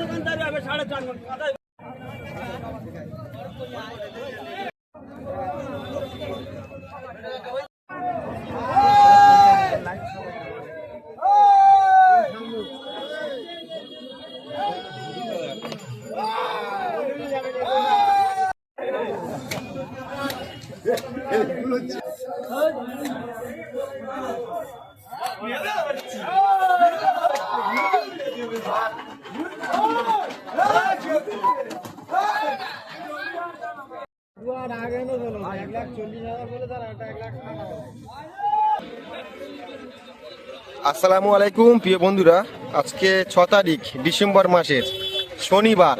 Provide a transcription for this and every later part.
দোকানদারি হবে সাড়ে চার ঘণ্টা। আসসালামু আলাইকুম, প্রিয় বন্ধুরা। আজকে ছ তারিখ, ডিসেম্বর মাসের শনিবার।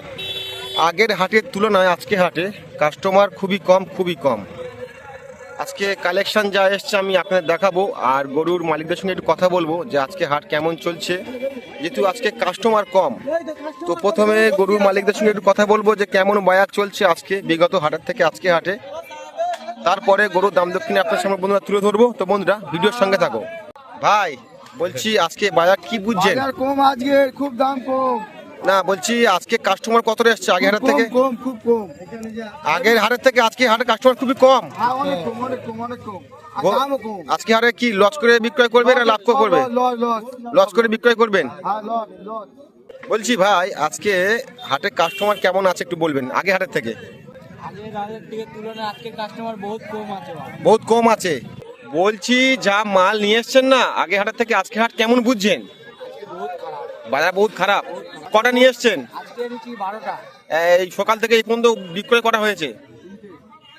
আগের হাটের তুলনায় আজকে হাটে কাস্টমার খুবই কম খুবই কম। আজকে কালেকশন যা এসছে আমি আপনাদের দেখাবো, আর গরুর মালিকদের সঙ্গে একটু কথা বলব যে আজকে হাট কেমন চলছে। যেহেতু আজকে কাস্টমার কম, তো প্রথমে গরুর মালিকদের সঙ্গে একটু কথা বলব যে কেমন বায়ার চলছে আজকে, বিগত হাটের থেকে আজকে হাটে। তারপরে গরুর দাম দক্ষিণে আপনার সামনে বন্ধুরা তুলে ধরবো। তো বন্ধুরা ভিডিওর সঙ্গে থাকো। ভাই বলছি আজকে বাজার কি বুঝছেন? কম আজকে খুব দাম কম। না বলছি আজকে কাস্টমার কত এসছে আগের কম থেকে? কম খুব কম আগের হাটের থেকে আজকে হাটের কাস্টমার খুবই কম। হ্যাঁ আজকে হারে কি লস করে বিক্রয় করবেন না লাভ করে করবে লস লস করে বিক্রয় করবেন? বলছি ভাই আজকে হাটে কাস্টমার কেমন আছে একটু বলবেন আগে হাটের থেকে? বহুত কম আছে বলছি যা মাল নিয়ে এসছেন না আগে হাটের থেকে আজকে হাট কেমন বুঝছেন? বাজার বহুত খারাপ। কটা নিয়ে এসছেন? এই সকাল থেকে এই পর্যন্ত বিক্রয় করা হয়েছে?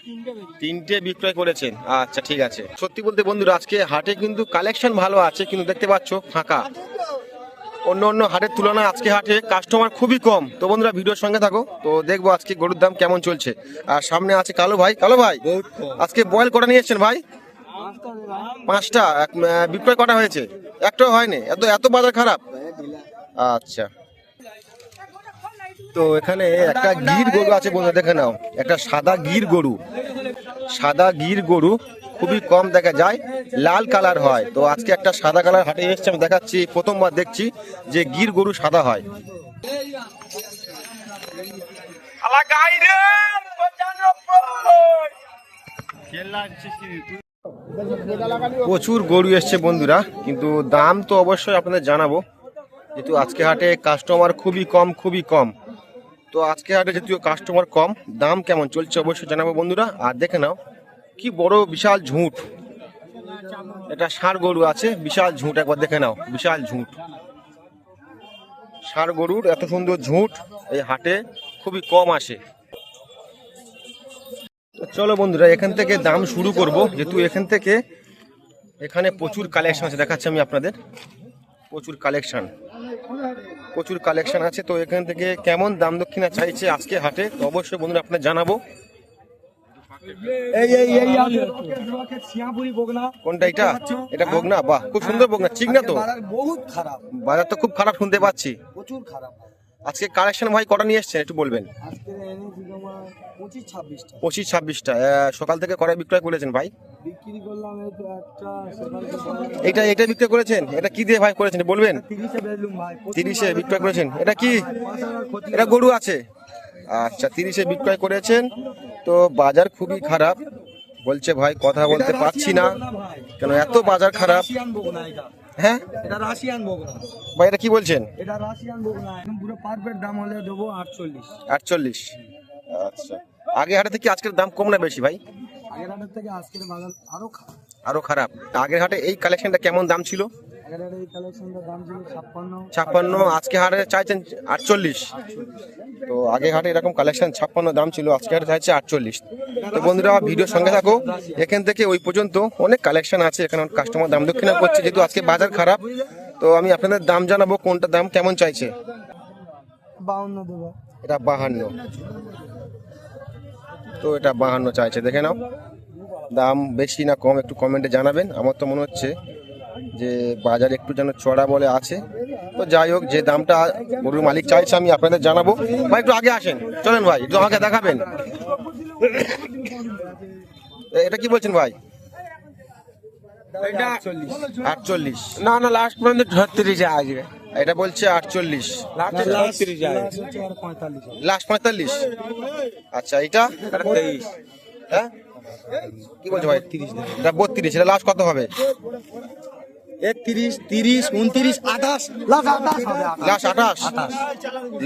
তিনটে। তিনটে বিক্রয় করেছেন। আচ্ছা ঠিক আছে। সত্যি বলতে বন্ধুরা আজকে হাটে কিন্তু কালেকশন ভালো আছে কিন্তু দেখতে পাচ্ছ ফাঁকা। অন্য অন্য হাটের তুলনায় আজকে হাটে কাস্টমার খুবই কম। তো বন্ধুরা ভিডিওর সঙ্গে থাকো। তো দেখব আজকে গরুর দাম কেমন চলছে। আর সামনে আছে কালো ভাই। কালো ভাই আজকে বয়েল কটা নিয়ে এসছেন ভাই? পাঁচটা। বিক্রয় কটা হয়েছে? একটাও হয়নি। এত এত বাজার খারাপ? আচ্ছা। তো এখানে একটা গির গরু আছে বন্ধুরা দেখে নাও। একটা সাদা গির গরু। সাদা গির গরু। খুবই কম দেখা যায় লাল কালার হয়। তো আজকে একটা সাদা কালার হাটে এসছে আমি দেখাচ্ছি প্রথমবার দেখছি যে গির গরু সাদা হয়। প্রচুর গরু এসছে বন্ধুরা কিন্তু দাম তো অবশ্যই আপনাদের জানাব। যেহেতু আজকে হাটে কাস্টমার খুবই কম খুবই কম। তো আজকে হাটে যেহেতু কাস্টমার কম দাম কেমন চলছে অবশ্যই জানাব বন্ধুরা আর দেখে নাও। কি বড় বিশাল ঝুঁট। এটা ষাঁড় গরু আছে, বিশাল ঝুঁট, একবার দেখে নাও, বিশাল ঝুঁট। ষাঁড় গরুর এত সুন্দর ঝুঁট, এই হাটে খুবই কম আসে। চলো বন্ধুরা, এখান থেকে দাম শুরু করব, যেহেতু এখান থেকে এখানে প্রচুর কালেকশন আছে, দেখাচ্ছি আমি আপনাদের। প্রচুর কালেকশন। প্রচুর কালেকশন আছে, তো এখান থেকে কেমন দাম দক্ষিণা চাইছে আজকে হাটে, তো অবশ্যই বন্ধুরা আপনার জানাব। এই এই এই কোনটা এটা এটা বগনা বাহ খুব সুন্দর বগনা ঠিক না তো বাজার বহুত খারাপ বাজার তো খুব খারাপ শুনতে পাচ্ছি প্রচুর খারাপ আজকে কালেকশন ভাই কটা নিয়ে এসছেন একটু বলবেন পঁচিশ ছাব্বিশটা সকাল থেকে কটা বিক্রয় করেছেন ভাই এটা এটা বিক্রয় করেছেন এটা কি দিয়ে ভাই করেছেন বলবেন তিরিশে বিক্রয় করেছেন এটা কি এটা গরু আছে আচ্ছা তিরিশে বিক্রয় করেছেন। তো বাজার খুবই খারাপ। বলছে ভাই কথা বলতে পারছি না। কেন এত বাজার খারাপ? হ্যাঁ? এটা রাশিয়ান বগনা ভাই এটা কি বলছেন? এটা রাশিয়ান বগনা একদম পুরো পারফেক্ট দাম হলে দেবো আটচল্লিশ। আটচল্লিশ। আচ্ছা। আগে হাটে থেকে আজকের দাম কম না বেশি ভাই? আগের হাটের থেকে আজকের বাজার আরও আরও খারাপ। আগের হাটে এই কালেকশনটা কেমন দাম ছিল? আগের এই কালেকশনটার দাম ছিল ছাপ্পান্ন। ছাপ্পান্ন আজকে হাটে চাইছেন আটচল্লিশ। তো আগে হাটে এরকম কালেকশন ছাপ্পান্ন দাম ছিল আজকে হাটে চাইছে আটচল্লিশ। তো বন্ধুরা ভিডিওর সঙ্গে থাকো। এখান থেকে ওই পর্যন্ত অনেক কালেকশন আছে এখানে কাস্টমার দাম দক্ষিণা করছে যেহেতু আজকে বাজার খারাপ। তো আমি আপনাদের দাম জানাব কোনটা দাম কেমন চাইছে। দেবো। এটা বাহান্ন। তো এটা বাহান্ন চাইছে দেখে নাও। দাম বেশি না কম একটু কমেন্টে জানাবেন। আমার তো মনে হচ্ছে যে বাজার একটু যেন চড়া বলে আছে। তো যাই হোক যে দামটা গরুর মালিক চাইছে আমি আপনাদের জানাব। ভাই একটু আগে আসেন। চলেন ভাই একটু আমাকে দেখাবেন। এটা কি বলছেন ভাই? আটচল্লিশ। না না লাস্ট পর্যন্ত ছত্রিশে আসবে। এটা বলছে আটচল্লিশ। লাস্ট পঁয়তাল্লিশ। আচ্ছা এটা তেইশ। হ্যাঁ? কি বলছে ভাই? তিরিশ এটা বত্রিশ এটা লাস্ট কত হবে? একত্রিশ, তিরিশ, উনত্রিশ, আঠাশ। লাস্ট আঠাশ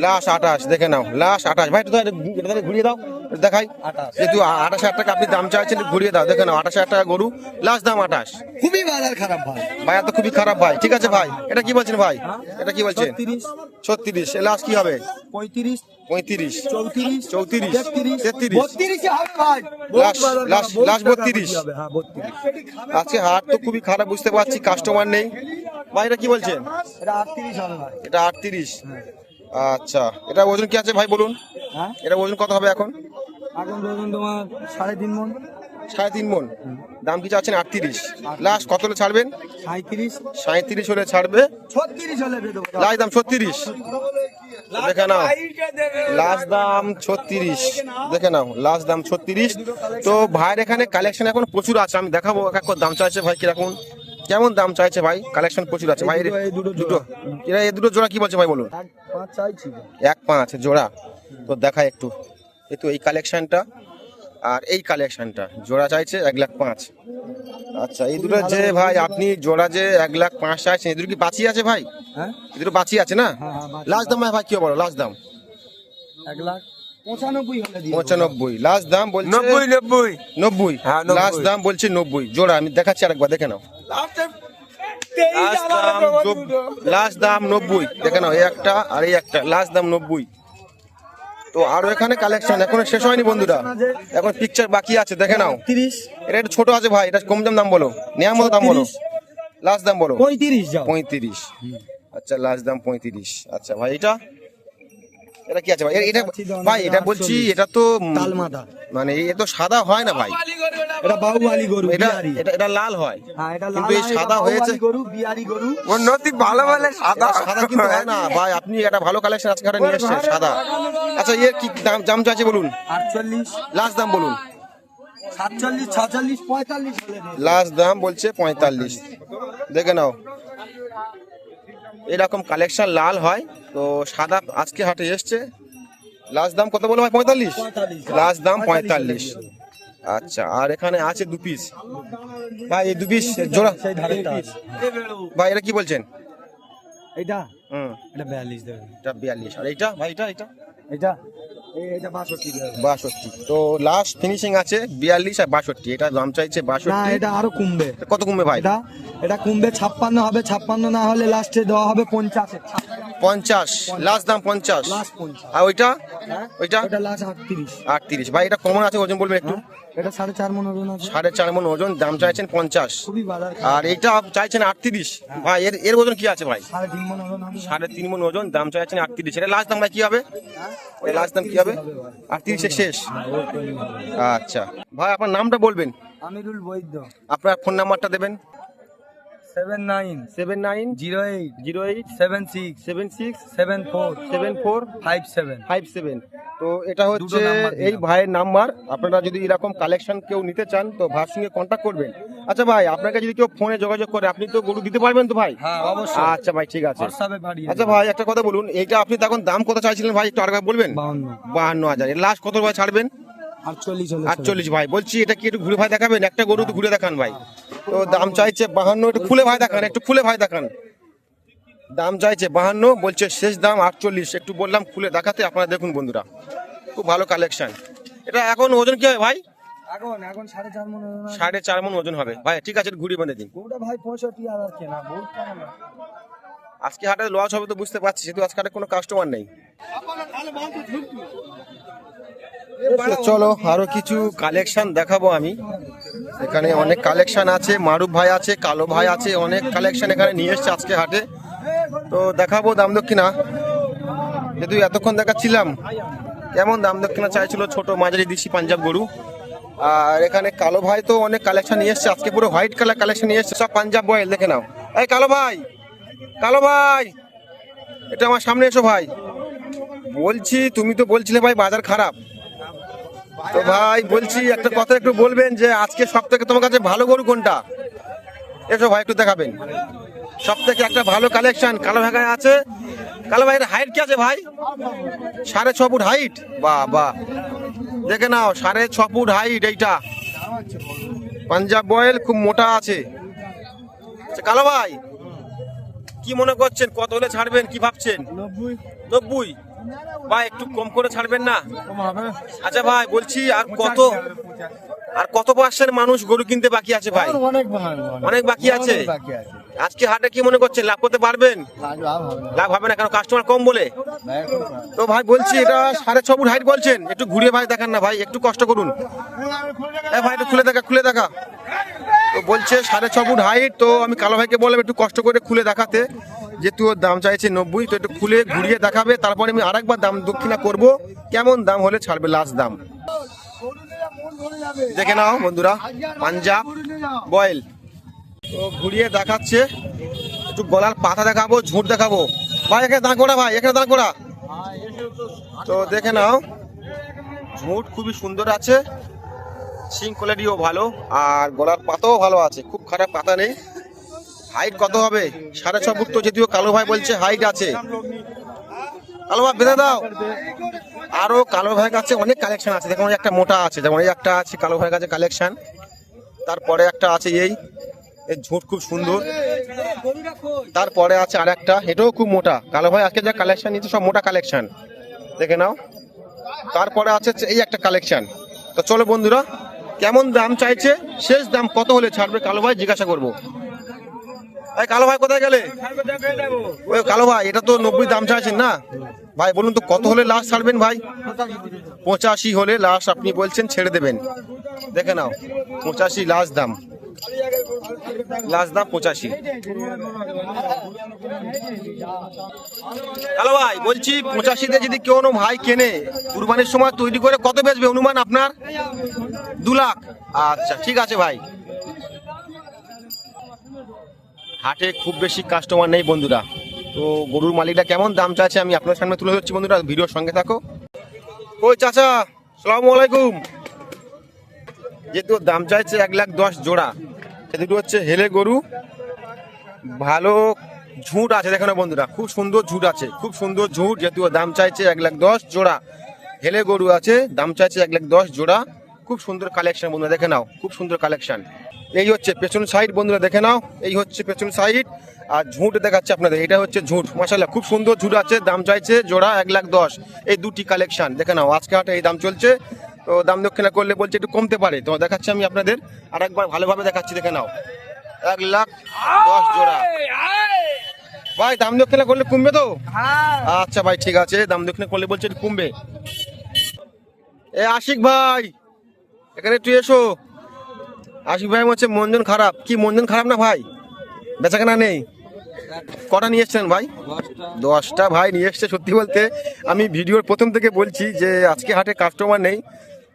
লাশ আঠাশ। দেখে নাও। লাশ আঠাশ। ভাই এটা ঘুরিয়ে দাও। দেখাই। আঠাশ। যেহেতু আঠাশ হাজার টাকা আপনি দাম চাইছেন ঘুরিয়ে দাও। দেখে নাও আঠাশ হাজার টাকা গরু লাস্ট দাম আঠাশ। খুবই বাজার খারাপ ভাই। ভাই এত খুবই খারাপ ভাই। ঠিক আছে ভাই এটা কি বলছেন ভাই? এটা কি বলছেন? ছত্রিশ। ছত্রিশ লাস্ট কি হবে? পঁয়ত্রিশ। চৌত্রিশ। চৌত্রিশ, তেত্রিশ। লাস্ট- বাজার হ্যাঁ বত্রিশ। আজকে হাট তো খুবই খারাপ বুঝতে পারছি কাস্টমার নেই। ভাই এটা কি বলছেন? এটা আটত্রিশ হবে ভাই। এটা আটত্রিশ। আচ্ছা এটা ওজন কি আছে ভাই বলুন? হ্যাঁ? এটা ওজন কত হবে এখন? এখন ধরুন তোমার সাড়ে তিন মন। সাড়ে তিন মন। দাম কি চাচ্ছেন? আটত্রিশ। লাস্ট কত হলে ছাড়বেন? সাঁত্রিশ সাঁত্রিশ হলে ছাড়বে। ছত্রিশ হলে লাস্ট দাম ছত্রিশ। দেখে নাও। লাস্ট দাম ছত্রিশ। দেখে নাও। লাস্ট দাম ছত্রিশ। তো ভাইয়ের এখানে কালেকশন এখন প্রচুর আছে। আমি দেখাবো এক এক করে দাম চাইছে ভাই কীরকম। কেমন দাম চাইছে ভাই? কালেকশন প্রচুর আছে। ভাই দুটো- এরা এই দুটো জোড়া কি বলছে ভাই বলুন? এক পাঁচ জোড়া। তো দেখাই একটু। এই তো এই কালেকশনটা আর এই কালেকশনটা জোড়া চাইছে এক লাখ পাঁচ। আচ্ছা এই দুটো যে ভাই আপনি জোড়া যে এক লাখ পাঁচ চাইছেন এই দুটো কি বাঁচি আছে ভাই? হ্যাঁ? এই দুটো বাঁচি আছে না? হ্যাঁ, হ্যাঁ। লাস্ট দাম ভাই কি বলো লাস্ট দাম? এক লাখ পঁচানব্বই লাস্ট দাম বলছে নব্বই নব্বই। নব্বই। হ্যাঁ, লাস্ট দাম বলছে নব্বই। জোড়া আমি দেখাচ্ছি আরেকবার দেখে নাও। লাস্ট দাম নব্বই। দেখে নাও এই একটা আর এই একটা। লাস্ট দাম নব্বই। তো আরও এখানে কালেকশন এখনও শেষ হয়নি বন্ধুরা। এখন পিকচার বাকি আছে দেখে নাও। তিরিশ। এটা একটু ছোট আছে ভাই এটা কম দাম দাম বলো। নেওয়ার মতো দাম বলো। লাস্ট দাম বলো। পঁয়ত্রিশ পঁয়ত্রিশ। আচ্ছা লাস্ট দাম পঁয়ত্রিশ। আচ্ছা ভাই এটা? এটা কি আছে ভাই? এটা ভাই এটা বলছি এটা তো তালমাদা মানে এ তো সাদা হয় না ভাই। এটা বাহুবালি গরু এটা এটা এটা লাল হয়। হ্যাঁ এটা লাল হয়, সাদা হয়েছে গরু বিহারি গরু। উন্নতি ভালো বলে সাদা সাদা কিন্তু হয় না। ভাই আপনি একটা ভালো কালেকশন আজকে হাটে নিয়ে এসেছেন সাদা। আচ্ছা এর কি দাম দাম আছে বলুন? আটচল্লিশ। লাস্ট দাম বলুন। সাতচল্লিশ ছচল্লিশ পঁয়তাল্লিশ হলে দিয়ে দেবো। লাস্ট দাম বলছে পঁয়তাল্লিশ। দেখে নাও। এরকম কালেকশন লাল হয় তো সাদা আজকে হাটে এসছে। লাস্ট দাম কত বলো ভাই পঁয়তাল্লিশ। লাস্ট দাম পঁয়তাল্লিশ আচ্ছা আর এখানে আছে দু পিস ভাই এই দু পিস জোড়া। ভাই এটা কি বলছেন? এইটা? হুম। এটা বিয়াল্লিশ দেবে। এটা বিয়াল্লিশ। আর এইটা? ভাই এটা এটা? এটা বাষট্টি তো লাস্ট ফিনিশিং আছে বিয়াল্লিশ আর বাষট্টি। এটা দাম চাইছে বাষট্টি। এটা আরও কমবে। কত কমবে ভাই? এটা এটা কমবে ছাপ্পান্ন হবে ছাপ্পান্ন না হলে লাস্টে দেওয়া হবে পঞ্চাশে। পঞ্চাশ। লাস্ট দাম পঞ্চাশ। লাস্ট আর ওইটা? ওইটা? এটা লাস্ট আটত্রিশ। আটত্রিশ। ভাই এটা কমন আছে ওজন বলবেন একটু? এটা সাড়ে চার মন ওজন আছে। সাড়ে চার মন ওজন দাম চাইছেন পঞ্চাশ। খুবই বাজার আর এটা চাইছেন আটত্রিশ। ভাই এর এর ওজন কি আছে ভাই? সাড়ে তিন মন ওজন সাড়ে তিন মন ওজন দাম চাইছেন আটত্রিশ। এটা লাস্ট দাম ভাই কি হবে? ওই লাস্ট দাম কি হবে? আটত্রিশে শেষ। আচ্ছা। ভাই আপনার নামটা বলবেন। আমিরুল বৈদ্য। আপনার ফোন নাম্বারটা দেবেন। Seven nine seven nine zero eight zero eight seven six seven six seven four seven four five seven five seven তো এটা হচ্ছে। এই ভাইয়ের নাম্বার। আপনারা যদি এরকম কালেকশন কেউ নিতে চান তো ভাইয়ের সঙ্গে কন্ট্যাক্ট করবেন। আচ্ছা ভাই আপনাকে যদি কেউ ফোনে যোগাযোগ করে আপনি তো গরু দিতে পারবেন তো ভাই? হ্যাঁ আচ্ছা ভাই ঠিক আছে। আচ্ছা ভাই একটা কথা বলুন এইটা আপনি তখন দাম কত চাইছিলেন ভাই? একটু আরেকবার বলবেন? বাহান্ন। হাজার। লাস্ট কত ভাই ছাড়বেন? আটচল্লিশ ভাই বলছি এটা কি একটু ঘুরে ভাই দেখাবেন? একটা গরু তো ঘুরে দেখান ভাই। তো দাম চাইছে বাহান্ন একটু খুলে ভাই দেখান একটু খুলে ভাই দেখান। দাম চাইছে বাহান্ন বলছে শেষ দাম আটচল্লিশ। একটু বললাম খুলে দেখাতে আপনারা দেখুন বন্ধুরা। খুব ভালো কালেকশন এটা এখন ওজন কি হবে ভাই? এখন এখন সাড়ে চার মন ওজন সাড়ে চার মন ওজন হবে। ভাই ঠিক আছে ঘুরি বেঁধে দিন। গরুটা ভাই পঁয়ষট্টি হাজার কেনা বহুত আজকে হাটে লস হবে তো বুঝতে পারছি যেহেতু আজকে হাটে কোনো কাস্টমার নেই। চলো আরও কিছু কালেকশন দেখাবো আমি। এখানে অনেক কালেকশন আছে, মারুফ ভাই আছে, কালো ভাই আছে, অনেক কালেকশন এখানে নিয়ে এসছে আজকে হাটে। তো দেখাবো দাম দক্ষিণা। যেহেতু এতক্ষণ দেখাচ্ছিলাম, কেমন দাম দক্ষিণা চাইছিল ছোট মাঝারি দিশি পাঞ্জাব গরু? আর এখানে কালো ভাই তো অনেক কালেকশন নিয়ে এসছে, আজকে পুরো হোয়াইট কালার কালেকশন নিয়ে এসছে, সব পাঞ্জাব বয়েল দেখে নাও। এই কালো ভাই কালো ভাই, এটা আমার সামনে এসো ভাই। বলছি, তুমি তো বলছিলে ভাই বাজার খারাপ। তো ভাই বলছি একটা কথা একটু বলবেন যে আজকে সব থেকে তোমার কাছে ভালো গরু কোনটা? এসো ভাই একটু দেখাবেন। সব থেকে একটা ভালো কালেকশন কালো ভাগায় আছে। কালো ভাইয়ের হাইট কি আছে ভাই? সাড়ে ছ ফুট হাইট বাহ বা দেখে নাও সাড়ে ছ ফুট হাইট এইটা। পাঞ্জাব বয়েল খুব মোটা আছে। আচ্ছা, কালো ভাই কি মনে করছেন? কত হলে ছাড়বেন? কি ভাবছেন? নব্বই নব্বই। ভাই একটু কম করে ছাড়বেন না? আচ্ছা ভাই বলছি আর কত আর কত পার্সেন্ট মানুষ গরু কিনতে বাকি আছে ভাই? অনেক বাকি আছে? আজকে হাটে কি মনে করছেন লাভ করতে পারবেন? লাভ হবে না। কারণ কাস্টমার কম বলে। তো ভাই বলছি এটা সাড়ে ছ ফুট হাইট বলছেন একটু ঘুরিয়ে ভাই দেখান না ভাই একটু কষ্ট করুন। এ ভাই একটু খুলে দেখা খুলে দেখা। তো বলছে সাড়ে ছ ফুট হাইট তো আমি কালো ভাইকে বললাম একটু কষ্ট করে খুলে দেখাতে। যেহেতু ওর দাম চাইছে নব্বই, তো একটু খুলে ঘুরিয়ে দেখাবে, তারপরে আমি আরেকবার দাম দক্ষিণা করব। কেমন দাম হলে ছাড়বে লাস্ট দাম? দেখে নাও বন্ধুরা, পাঞ্জাব বয়েল। তো ঘুরিয়ে দেখাচ্ছে, একটু গলার পাতা দেখাবো, ঝুঁট দেখাবো। ভাই, এখানে দাঁড় করা, ভাই, এখানে দাঁড় করা। তো দেখে নাও, ঝুঁট খুবই সুন্দর আছে, সিং কোয়ালিটিও ভালো, আর গলার পাতাও ভালো আছে, খুব খারাপ পাতা নেই। হাইট কত হবে? সাড়ে ছ ফুট তো যদিও কালো ভাই বলছে হাইট আছে। কালো ভাই, বেঁধে দাও। আরও কালো ভাইয়ের কাছে অনেক কালেকশন আছে। দেখুন, একটা মোটা আছে, যেমন এই একটা আছে, কালো ভাইয়ের কাছে কালেকশন তারপরে একটা আছে এই। এই ঝুঁট খুব সুন্দর। তারপরে আছে আর একটা এটাও খুব মোটা। কালো ভাই, আজকে যা কালেকশন নিচ্ছে সব মোটা কালেকশন দেখে নাও। তারপরে আছে এই একটা কালেকশন তো চলো বন্ধুরা, কেমন দাম চাইছে? শেষ দাম কত হলে ছাড়বে? কালো ভাই, জিজ্ঞাসা করব। এই কালো ভাই কোথায় গেলে? ওই কালো ভাই এটা তো নব্বই দাম চাইছেন না? ভাই বলুন তো কত হলে লাস্ট ছাড়বেন ভাই? পঁচাশি হলে লাস্ট আপনি বলছেন ছেড়ে দেবেন। দেখে নাও পঁচাশি লাস্ট দাম। লাস্ট দাম পঁচাশি। হ্যালো ভাই বলছি পঁচাশিতে যদি কেউ ভাই কেনে কুরবানির সময় তৈরি করে কত বেচবে? অনুমান আপনার? দু লাখ। আচ্ছা ঠিক আছে ভাই। হাটে খুব বেশি কাস্টমার নেই বন্ধুরা। তো গরুর মালিকটা কেমন দাম চাচ্ছে আমি আপনার সামনে তুলে ধরছি বন্ধুরা, ভিডিওর সঙ্গে থাকো। ওই চাচা সালাম আলাইকুম। যেহেতু দাম চাইছে এক লাখ দশ জোড়া, সে দুটো হচ্ছে হেলে গরু। ভালো ঝুঁট আছে, দেখো না বন্ধুরা, খুব সুন্দর ঝুঁট আছে, খুব সুন্দর ঝুঁট যেহেতু দাম চাইছে এক লাখ দশ জোড়া। হেলে গরু আছে, দাম চাইছে এক লাখ দশ জোড়া। খুব সুন্দর কালেকশন বন্ধুরা, দেখে নাও, খুব সুন্দর কালেকশন এই হচ্ছে পেছন সাইড বন্ধুরা দেখে নাও, এই হচ্ছে পেছন সাইড আর ঝুঁট দেখাচ্ছে আপনাদের, এটা হচ্ছে ঝুঁট মাসাল্লাহ খুব সুন্দর ঝুঁট আছে, দাম চাইছে জোড়া এক লাখ দশ, এই দুটি কালেকশন দেখে নাও, আজকে হাটে এই দাম চলছে, তো দাম দক্ষিণা করলে বলছে একটু কমতে পারে, তো দেখাচ্ছি আমি আপনাদের আর একবার ভালোভাবে দেখাচ্ছি, দেখে নাও, এক লাখ দশ জোড়া। ভাই, দাম দক্ষিণা করলে কমবে তো? আচ্ছা ভাই, ঠিক আছে, দাম দক্ষিণা করলে বলছে একটু কমবে। এ আশিক ভাই, এখানে একটু এসো। আশিক ভাই হচ্ছে মনজন খারাপ। কি মনজন খারাপ না ভাই? বেচাকেনা নেই। কটা নিয়ে এসছেন ভাই? দশটা ভাই নিয়ে এসছে, সত্যি বলতে। আমি ভিডিওর প্রথম থেকে বলছি যে, আজকে হাটে কাস্টমার নেই।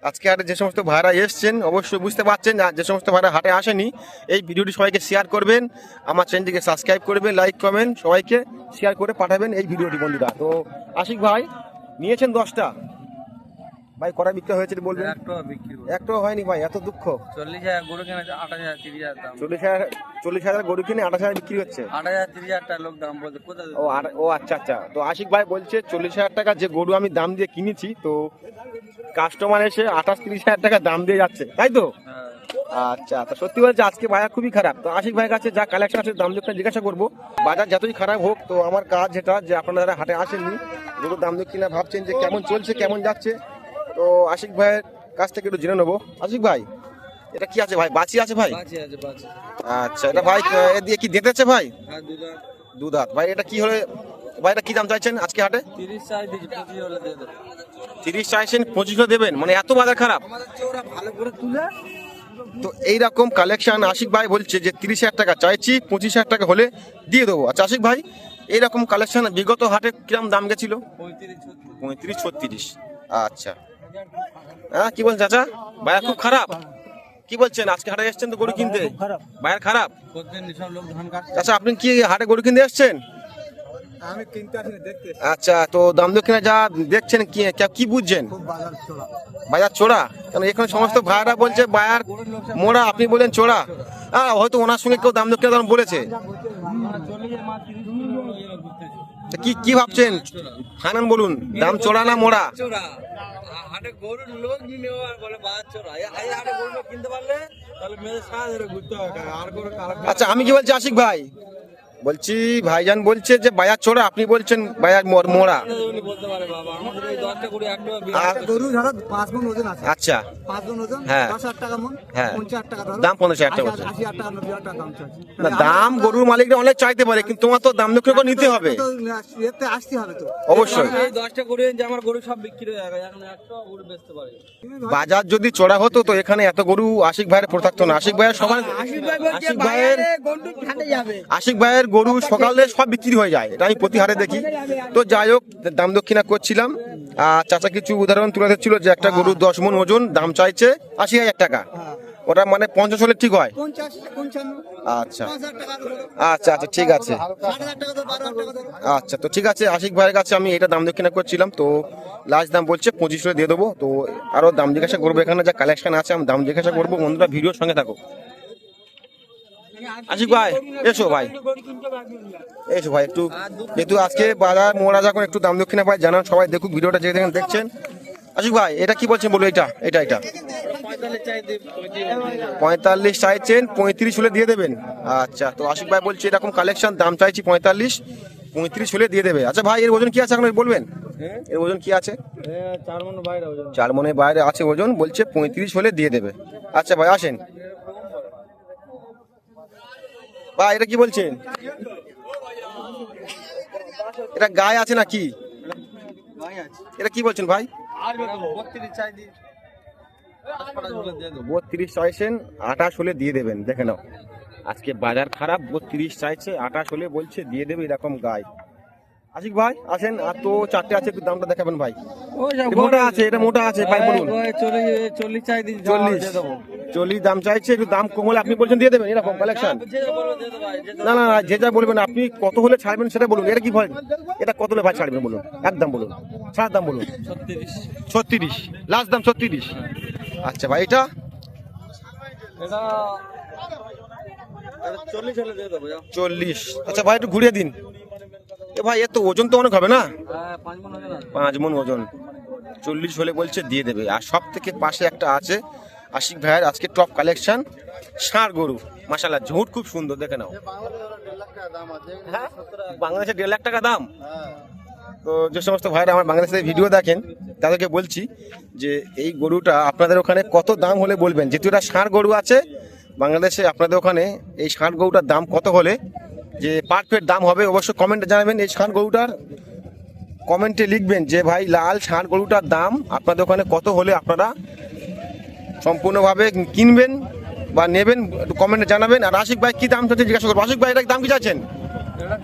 আজকে হাটে যে সমস্ত ভাইরা এসছেন, অবশ্যই বুঝতে পারছেন আর যে সমস্ত ভাইরা হাটে আসেনি, এই ভিডিওটি সবাইকে শেয়ার করবেন। আমার চ্যানেলটিকে সাবস্ক্রাইব করবেন লাইক কমেন্ট সবাইকে শেয়ার করে পাঠাবেন এই ভিডিওটি, বন্ধুরা। তো, আশিক ভাই, নিয়েছেন দশটা। ভাই কটা বিক্রি হয়েছে বলবেন? একটা বিক্রি একটাও হয়নি ভাই এত দুঃখ। চল্লিশ হাজার গরু কেনা আট হাজার তিরিশ হাজার দাম। চল্লিশ হাজার চল্লিশ হাজার গরু কিনে আঠাশ হাজার বিক্রি হচ্ছে? আট হাজার তিরিশ হাজার টাকা লোক দাম বলছে। কোথায় ও আচ্ছা আচ্ছা। তো আশিক ভাই বলছে চল্লিশ হাজার টাকা যে গরু আমি দাম দিয়ে কিনেছি তো কাস্টমার এসে আঠাশ তিরিশ হাজার টাকা দাম দিয়ে যাচ্ছে তাই তো? হ্যাঁ। আচ্ছা তো সত্যি বলছে আজকে বাজার খুবই খারাপ। তো আশিক ভাইয়ের কাছে যা কালেকশন আছে দাম দক্ষিণা জিজ্ঞাসা করব। বাজার যতই খারাপ হোক তো আমার কাজ যেটা যে আপনারা হাটে আসেননি যেগুলো দাম দক্ষিণা ভাবছেন যে কেমন চলছে কেমন যাচ্ছে তো আশিক ভাইয়ের কাছ থেকে একটু জেনে নেব। আশিক ভাই এটা কি আছে ভাই? বাঁচি আছে ভাই? আচ্ছা এটা ভাই এ দিয়ে কি দিতেছে ভাই? হ্যাঁ দুটো দুধাত ভাই এটা কি হলে ভাই এটা কি দাম চাইছেন আজকে হাটে? তিরিশ চাইছেন পঁচিশও দেবেন? মানে এত বাজার খারাপ। ভালো করে তুলে। তো এইরকম কালেকশন আশিক ভাই বলছে যে তিরিশ হাজার টাকা চাইছি পঁচিশ হাজার টাকা হলে দিয়ে দেবো। আচ্ছা আশিক ভাই এইরকম কালেকশন বিগত হাটে কিরম দাম গেছিল? পঁয়ত্রিশ ছত্রিশ। আচ্ছা। হ্যাঁ কি বলছেন চাচা? বাজার খুব খারাপ। কি বলছেন? আজকে হাটে এসছেন তো গরু কিনতে? বাজার খারাপ। চাচা আপনি কি হাটে গরু কিনতে এসছেন? আমি কিনতে আসিনি দেখতে আচ্ছা তো দাম দক্ষিণা যা দেখছেন কি কি বুঝছেন? বাজার চোরা। কারণ এখানে সমস্ত ভাইরা বলছে বায়ার মোড়া আপনি বলেন চোরা। হ্যাঁ হয়তো ওনার সঙ্গে কেউ দাম দক্ষিণা দাম বলেছে চল্লিশের মাছ তিরিশ কিলো ঘুরতেছে তা কি কি ভাবছেন? হানান বলুন দাম চোরা না মোড়া? হাটে গরুর লোক নিয়ে বলে বাজার চোরা এই এই হাটে গরুর কিনতে পারলে তাহলে মেয়েদের সারা ঘুরতে হবে। আর আচ্ছা আমি কি বলছি আশিক ভাই? বলছি ভাইজান বলছে যে বাজার চোরা আপনি বলছেন বাজার মোর- মোড়া। উনি বলতে পারে বাবা আমাদের এই দশটা গরু একটা আর গরু ধরো পাঁচ ওজন আছে আচ্ছা হ্যাঁ। মন হ্যাঁ। দাম হাজার টাকা বলছে। টাকা দাম না দাম গরুর মালিকরা অনেক চাইতে পারে কিন্তু তোমার তো দাম দক্ষিণ করে নিতে হবে। তো এতে আসতে হবে তো। অবশ্যই। এই দশটা গরু যে আমার গরু সব বিক্রি হয়ে যাবে এখন একটা গরু বেচতে পারে। বাজার যদি চড়া হতো তো এখানে এত গরু আশিক ভাইয়ের পড়ে থাকতো না। আশিক ভাইয়ের সবার আশিক ভাইয়ের আশিক ভাইয়ের গরু সকালে সব বিক্রি হয়ে যায় এটা আমি প্রতিহারে দেখি। তো যাই হোক দাম দক্ষিণা করছিলাম। আর চাচা কিছু উদাহরণ তুলে ধরছিল যে একটা গরু দশ মন ওজন দাম চাইছে আশি হাজার টাকা। ওটা মানে পঞ্চাশ হলে ঠিক হয়? আচ্ছা। আচ্ছা আচ্ছা ঠিক আছে। আচ্ছা তো ঠিক আছে আশিক ভাইয়ের কাছে আমি এটা দাম দক্ষিণা করছিলাম। তো লাস্ট দাম বলছে পঁচিশ হলে দিয়ে দেবো। তো আরও দাম জিজ্ঞাসা করব এখানে যা কালেকশন আছে আমি দাম জিজ্ঞাসা করব। বন্ধুরা ভিডিওর সঙ্গে থাকো। আশিক ভাই এসো ভাই। এসো ভাই একটু যেহেতু আজকে বাজার মোড়া যখন একটু দাম দক্ষিণা পাই জানান সবাই দেখুক ভিডিওটা যে দেখেন দেখছেন। আশিক ভাই এটা কি বলছেন বলো এটা এটা এটা। পঁয়তাল্লিশ চাইছেন পঁয়ত্রিশ হলে দিয়ে দেবেন। আচ্ছা তো আশিক ভাই বলছে এরকম কালেকশন দাম চাইছি পঁয়তাল্লিশ পঁয়ত্রিশ হলে দিয়ে দেবে। আচ্ছা ভাই এর ওজন কি আছে এখন বলবেন? এর ওজন কি আছে? চার মন বাইরে চার মনের বাইরে আছে ওজন বলছে পঁয়ত্রিশ হলে দিয়ে দেবে। আচ্ছা ভাই আসেন। ভাই এটা কি বলছেন? এটা গায়ে আছে না কি এটা কি বলছেন ভাই? বত্রিশ চাইছেন, আঠাশ হলে দিয়ে দেবেন, দেখে নাও। আজকে বাজার খারাপ, বত্রিশ চাইছে, আঠাশ হলে বলছে দিয়ে দেবে এরকম গায়ে। আশিক ভাই আসেন আর তো চারটে আছে একটু দামটা দেখাবেন ভাই। মোটা আছে এটা মোটা আছে ভাই বলুন। চল্লিশ চাই দিই চল্লিশ। চল্লিশ দাম চাইছে একটু দাম কম হলে আপনি বলছেন দিয়ে দেবেন এরকম কালেকশন না না না যে যা বলবেন আপনি কত হলে ছাড়বেন সেটা বলুন এটা কি ভাই? এটা কত হলে ভাই ছাড়বেন বলুন একদম বলুন ছাড় দাম বলুন। ছত্রিশ। লাস্ট দাম ছত্রিশ। আচ্ছা ভাই এটা? চল্লিশ। আচ্ছা ভাই একটু ঘুরিয়ে দিন। এ ভাই এর তো ওজন তো অনেক হবে না? হ্যাঁ পাঁচ মন ওজন চল্লিশ হলে বলছে দিয়ে দেবে। আর সব থেকে পাশে একটা আছে আশিক ভাইয়ের আজকে টপ কালেকশন ষাঁড় গরু। মাসাল্লাহ ঝুট খুব সুন্দর দেখে নাও। হ্যাঁ? বাংলাদেশে দেড় লাখ টাকা দাম? তো যে সমস্ত ভাইরা আমার বাংলাদেশে ভিডিও দেখেন তাদেরকে বলছি যে এই গরুটা আপনাদের ওখানে কত দাম হলে বলবেন? যেহেতু এটা ষাঁড় গরু আছে বাংলাদেশে আপনাদের ওখানে এই ষাঁড় গরুটার দাম কত হলে যে পারফেক্ট দাম হবে অবশ্যই কমেন্টে জানাবেন এই ষাঁড় গরুটার। কমেন্টে লিখবেন যে, ভাই, লাল ষাঁড় গরুটার দাম আপনাদের ওখানে কত হলে আপনারা সম্পূর্ণভাবে কিনবেন বা নেবেন? একটু কমেন্টে জানাবেন। আর আশিক ভাই, কী দাম চাচ্ছে জিজ্ঞাসা করব আশিক ভাই, এটার দাম কি চাচ্ছেন? এটা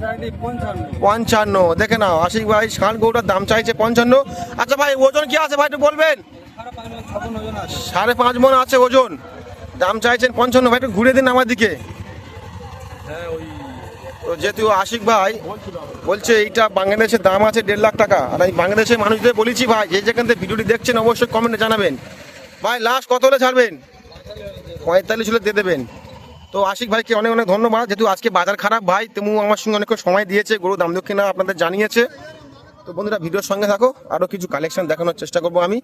পঞ্চান্ন। দেখে নাও আশিক ভাই ষাঁড় গরুটার দাম চাইছে পঞ্চান্ন। আচ্ছা ভাই, ওজন কি আছে ভাই, একটু বলবেন? সাড়ে পাঁচ মন আছে ওজন। দাম চাইছেন পঞ্চান্ন। ভাই, একটু ঘুরে দিন আমার দিকে। তো যেহেতু আশিক ভাই বলছে এইটা বাংলাদেশের দাম আছে দেড় লাখ টাকা, আর আমি বাংলাদেশের মানুষদের বলেছি ভাই, যে যেখান থেকে ভিডিওটি দেখছেন অবশ্যই কমেন্টে জানাবেন। ভাই লাস্ট কত হলে ছাড়বেন? পঁয়তাল্লিশ হলে দিয়ে দেবেন। তো আশিক ভাইকে অনেক অনেক ধন্যবাদ, যেহেতু আজকে বাজার খারাপ ভাই তেমু আমার সঙ্গে অনেক সময় দিয়েছে, গরু দাম দক্ষিণা আপনাদের জানিয়েছে। তো বন্ধুরা, ভিডিওর সঙ্গে থাকো আরও কিছু কালেকশন দেখানোর চেষ্টা করব আমি।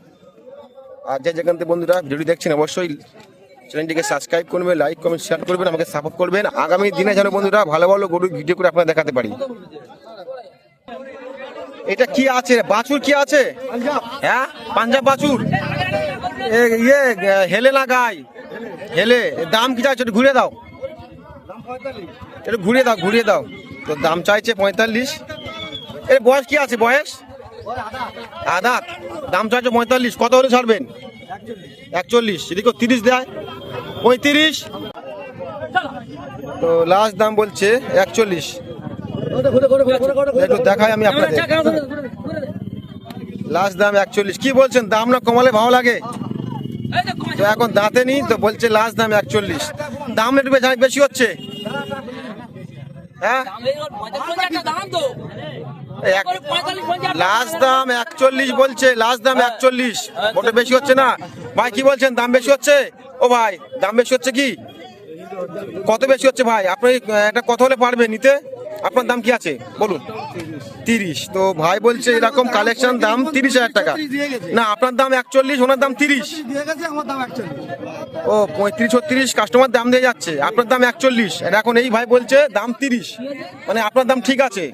আর যে যেখান থেকে বন্ধুরা ভিডিওটি দেখছেন, অবশ্যই চ্যানেলটিকে সাবস্ক্রাইব করবেন লাইক কমেন্ট শেয়ার করবেন, আমাকে সাপোর্ট করবেন। আগামী দিনে যেন বন্ধুরা ভালো ভালো গরুর ভিডিও করে আপনারা দেখাতে পারি। এটা কি আছে? বাছুর কি আছে? হ্যাঁ? পাঞ্জাব বাছুর? ইয়ে হেলে না গাই। হেলে দাম কি চাইছে? ঘুরে দাও। একটু ঘুরিয়ে দাও ঘুরিয়ে দাও। তো দাম চাইছে পঁয়তাল্লিশ। এর বয়স কি আছে? বয়স? আদা দাম চাইছে পঁয়তাল্লিশ। কত হলে ছাড়বেন? একচল্লিশ যদি কেউ তিরিশ দেয়। পঁয়ত্রিশ। তো লাস্ট দাম বলছে একচল্লিশ। একটু দেখাই আমি আপনাদের। লাস্ট দাম একচল্লিশ। কি বলছেন? দাম না কমালে ভালো লাগে? তো এখন দাঁতে নি তো বলছে লাস্ট দাম একচল্লিশ। দাম একটু বেশি- হচ্ছে। হ্যাঁ? লাস্ট দাম একচল্লিশ বলছে লাস্ট দাম একচল্লিশ। ওটা বেশি হচ্ছে না? ভাই, কি বলছেন? দাম বেশি হচ্ছে? ও ভাই, দাম বেশি হচ্ছে কি? কত বেশি হচ্ছে ভাই? আপনি এটা কত হলে পারবেন নিতে। আপনার দাম কি আছে? বলুন। তিরিশ। তো ভাই বলছে এরকম কালেকশন দাম তিরিশ হাজার টাকা। না, আপনার দাম একচল্লিশ, ওনার দাম তিরিশ। ও, পঁয়ত্রিশ, ছত্রিশ কাস্টমার দাম দিয়ে যাচ্ছে। আপনার দাম একচল্লিশ। এখন এই ভাই বলছে দাম তিরিশ। মানে আপনার দাম ঠিক আছে।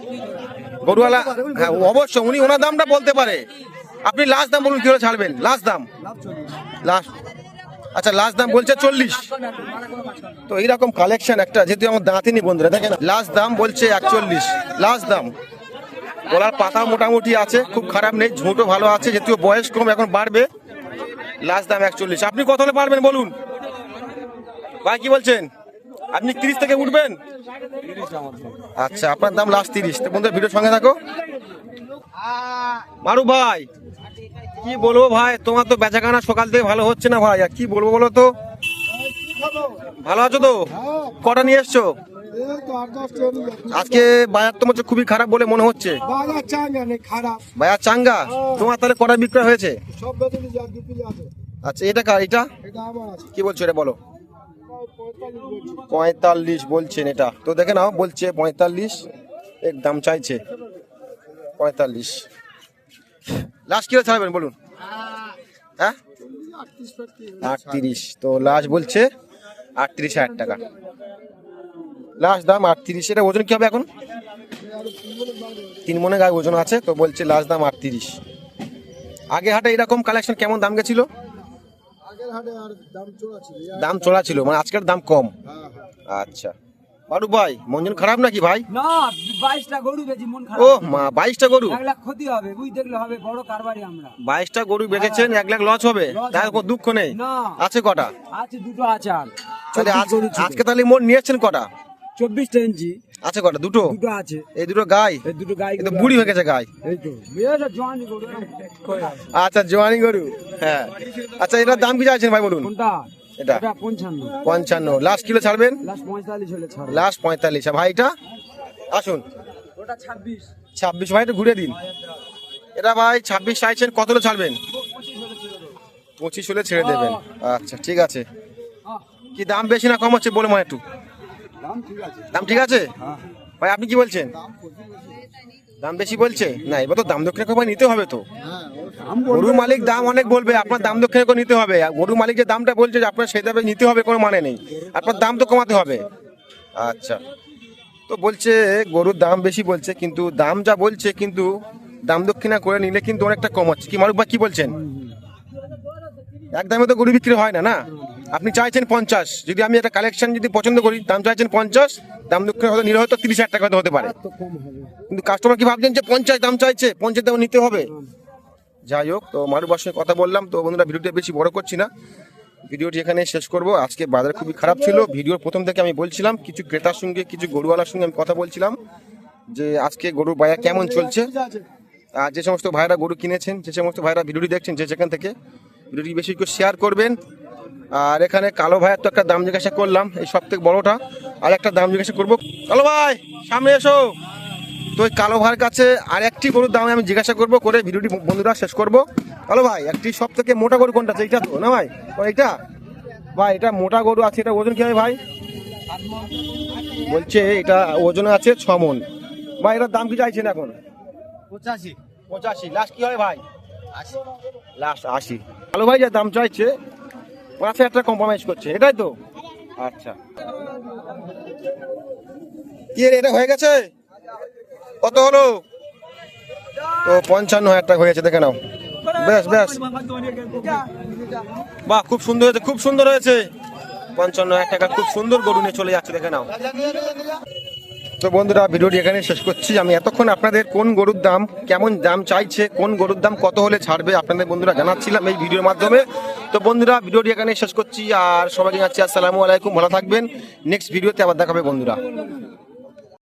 গরুওয়ালা হ্যাঁ অবশ্য উনি ওনার দামটা বলতে পারে। আপনি লাস্ট দাম বলুন, কি ছাড়বেন? লাস্ট দাম? লাস্ট আচ্ছা লাস্ট দাম বলছে চল্লিশ। তো এইরকম কালেকশন একটা, যেহেতু আমার দাঁতিনি বন্ধুরা, দেখেন লাস্ট দাম বলছে একচল্লিশ। লাস্ট দাম। গলার পাতা মোটামুটি আছে, খুব খারাপ নেই, ঝুঁটো ভালো আছে, যেহেতু বয়স কম, এখন বাড়বে। লাস্ট দাম একচল্লিশ। আপনি কত হলে পারবেন বলুন? ভাই, কি বলছেন? আপনি তিরিশ থেকে উঠবেন? আচ্ছা আপনার দাম লাস্ট তিরিশ। তো বন্ধুরা ভিডিওর সঙ্গে থাকো। মারু ভাই কি বলব ভাই? তোমার তো বেচাকানা সকাল থেকে ভালো হচ্ছে না ভাই। আর কি বলব বলো তো? ভালো আছো তো? কটা নিয়ে এসছো? আজকে বাজার তোমার খুবই খারাপ বলে মনে হচ্ছে। বাজার চাঙ্গা? তোমার তাহলে কটা বিক্রয় হয়েছে? আচ্ছা এটা কার? এটা? এটা কি বলছো এটা বলো। পঁয়তাল্লিশ বলছেন এটা। তো দেখে নাও, বলছে পঁয়তাল্লিশ, এর দাম চাইছে পঁয়তাল্লিশ। লাস্ট কিলো ছাড়বেন বলুন? হ্যাঁ? আটত্রিশ। তো লাস্ট বলছে আটত্রিশ হাজার টাকা। লাস্ট দাম আটত্রিশ, এটা ওজন কি হবে এখন? তিন মনে গায়ে ওজন আছে, তো বলছে লাস্ট দাম আটত্রিশ। আগে হাটে এরকম কালেকশন কেমন দাম গেছিল? দাম চড়া ছিল। মানে আজকের দাম কম। আচ্ছা। মারুফ ভাই মঞ্জন খারাপ নাকি ভাই? না বাইশটা গরু মন ও মা বাইশটা গরু? এক লাখ ক্ষতি হবে বুঝ দেখলে হবে বড় কারবারি আমরা। বাইশটা গরু বেচেছেন এক লাখ লস হবে? তার। কোনো দুঃখ নেই। আছে কটা? আছে দুটো আছে আর। আজকে তাহলে মোট নিয়েছেন কটা? চব্বিশটা ইঞ্চি। আছে কটা? দুটো? দুটো আছে। এই দুটো গাই? এই দুটো গাই তো বুড়ি হয়ে গেছে গাই। এই তো। বেশ জোয়ানি গরু। আচ্ছা জোয়ানি গরু। হ্যাঁ। আচ্ছা এটার দাম কি চাইছেন ভাই বলুন? কোনটা? এটা? এটা পঞ্চান্ন। পঞ্চান্ন। লাস্ট কিলো ছাড়বেন? লাস্ট পঁয়তাল্লিশ হলে ছাড় লাস্ট পঁয়তাল্লিশ। ভাইটা? আসুন। ওটা ছাব্বিশ। ছাব্বিশ ভাই একটু ঘুরে দিন। এটা ভাই ছাব্বিশ চাইছেন কত হলে ছাড়বেন? পঁচিশ হলে ছেড়ে দেবেন। আচ্ছা ঠিক আছে। কি দাম বেশি না কম হচ্ছে বলে মনে একটু? দাম ঠিক আছে? ভাই, আপনি কি বলছেন? দাম বেশি বলছে? না, এবার তো দাম দক্ষিণে করে নিতে হবে তো। গরু মালিক দাম অনেক বলবে, আপনার দাম দক্ষিণে করে নিতে হবে। গরু মালিক যে দামটা বলছে আপনার সেই দামে নিতে হবে, কোনো মানে নেই। আপনার দাম তো কমাতে হবে। আচ্ছা। তো বলছে, গরুর দাম বেশি বলছে, কিন্তু দাম যা বলছে, কিন্তু দাম দক্ষিণা করে নিলে কিন্তু অনেকটা কম হচ্ছে। কি মারুক বা কি বলছেন? এক দামে তো গরু বিক্রি হয় না না? আপনি চাইছেন পঞ্চাশ যদি আমি একটা কালেকশন যদি পছন্দ করি দাম চাইছেন পঞ্চাশ দাম দক্ষিণে হয়তো নিলে হয়তো তিরিশ হাজার টাকা হয়তো হতে পারে। কিন্তু কাস্টমার কি ভাবছেন যে পঞ্চাশ দাম চাইছে? পঞ্চাশ দাম নিতে হবে? যাই হোক তো মারুবার সঙ্গে কথা বললাম তো বন্ধুরা ভিডিওটা বেশি বড় করছি না। ভিডিওটি এখানে শেষ করব। আজকে বাজার খুবই খারাপ ছিল। ভিডিওর প্রথম থেকে আমি বলছিলাম কিছু ক্রেতার সঙ্গে কিছু গরুওয়ালার সঙ্গে আমি কথা বলছিলাম যে আজকে গরুর বায়া কেমন চলছে। আর যে সমস্ত ভাইরা গরু কিনেছেন যে সমস্ত ভাইরা ভিডিওটি দেখছেন যে যেখান থেকে ভিডিওটি বেশি করে শেয়ার করবেন। আর এখানে কালো ভাইয়ের তো একটা দাম জিজ্ঞাসা করলাম এই সব থেকে বড়োটা। আর একটা দাম জিজ্ঞাসা করব। কালো ভাই সামনে এসো। তো ওই কালো ভাইয়ের কাছে আর একটি গরুর দাম আমি জিজ্ঞাসা করব করে ভিডিওটি বন্ধুরা শেষ করব। কালো ভাই একটি সব থেকে মোটা গরু কোনটা আছে? এইটা তো না ভাই? ও এইটা? ভাই এটা মোটা গরু আছে এটা ওজন কি হবে ভাই? বলছে এটা ওজন আছে ছ মন। ভাই এটার দাম কি চাইছেন এখন? পঁচাশি। পঁচাশি। লাস্ট কি হয় ভাই? লাস্ট আশি। ভালো ভাই, যা দাম চাইছে পাঁচ হাজার টাকা কম্প্রোমাইজ করছে, এটাই তো? আচ্ছা। কি এটা হয়ে গেছে? কত হলো? তো পঞ্চান্ন হাজার টাকা হয়েছে, দেখে নাও। বেশ বেশ বাহ, খুব সুন্দর হয়েছে, খুব সুন্দর হয়েছে। পঞ্চান্ন হাজার টাকা, খুব সুন্দর গরু নিয়ে চলে যাচ্ছে, দেখে নাও। তো বন্ধুরা, ভিডিওটি এখানে শেষ করছি। আমি এতক্ষণ আপনাদের কোন গরুর দাম, কেমন দাম চাইছে, কোন গরুর দাম কত হলে ছাড়বে, আপনাদের বন্ধুরা জানাচ্ছিলাম এই ভিডিওর মাধ্যমে। তো বন্ধুরা, ভিডিওটি এখানে শেষ করছি, আর সবাইকে জানাচ্ছি আসসালামু আলাইকুম, ভালো থাকবেন। নেক্সট ভিডিওতে আবার দেখাবে বন্ধুরা।